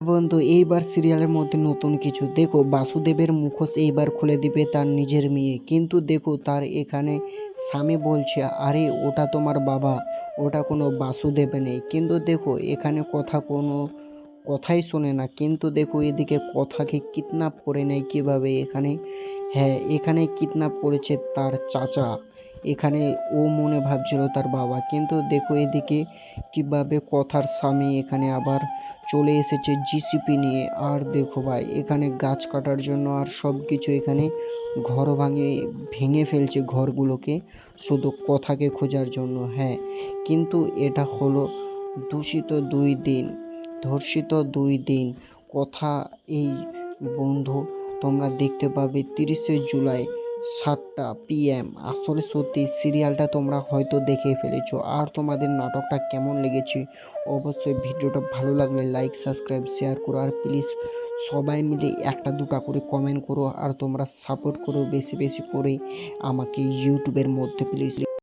বন্ধু, এইবার সিরিয়ালের মধ্যে নতুন কিছু। দেখো, বাসুদেবের মুখোশ এইবার খুলে দিবে তার নিজের মেয়ে। কিন্তু দেখো, তার এখানে স্বামী বলছে, আরে, ওটা তোমার বাবা, ওটা কোনো বাসুদেব নেই। কিন্তু দেখো, এখানে কথা কোনো কথাই শোনে না। কিন্তু দেখো, এদিকে কথাকে কিডন্যাপ করে নেয় কীভাবে? এখানে হ্যাঁ এখানে কিডন্যাপ করেছে তার চাচা। এখানে ও মনে ভাবছিল তার বাবা। কিন্তু দেখো, এদিকে কীভাবে কথার স্বামী এখানে আবার চলে এসেছে জিসিপি নিয়ে। আর দেখো ভাই, এখানে গাছ কাটার জন্য আর সব কিছু এখানে ঘর ভাঙে ভেঙে ফেলছে ঘরগুলোকে। শুধু কথাকে খোঁজার জন্য হ্যাঁ। কিন্তু এটা হলো দূষিত দুই দিন, ধর্ষিত দুই দিন। কথা এই, বন্ধু, তোমরা দেখতে পাবে তিরিশে জুলাই সাতটা পি এম আসলে সত্যি সিরিয়ালটা তোমরা হয়তো দেখে ফেলেছো। আর তোমাদের নাটকটা কেমন লেগেছে? অবশ্যই ভিডিওটা ভালো লাগলে লাইক সাবস্ক্রাইব শেয়ার করো। আর প্লিজ সবাই মিলে একটা দুটা করে কমেন্ট করো। আর তোমরা সাপোর্ট করো বেশি বেশি করে আমাকে ইউটিউবের মধ্যে প্লিজ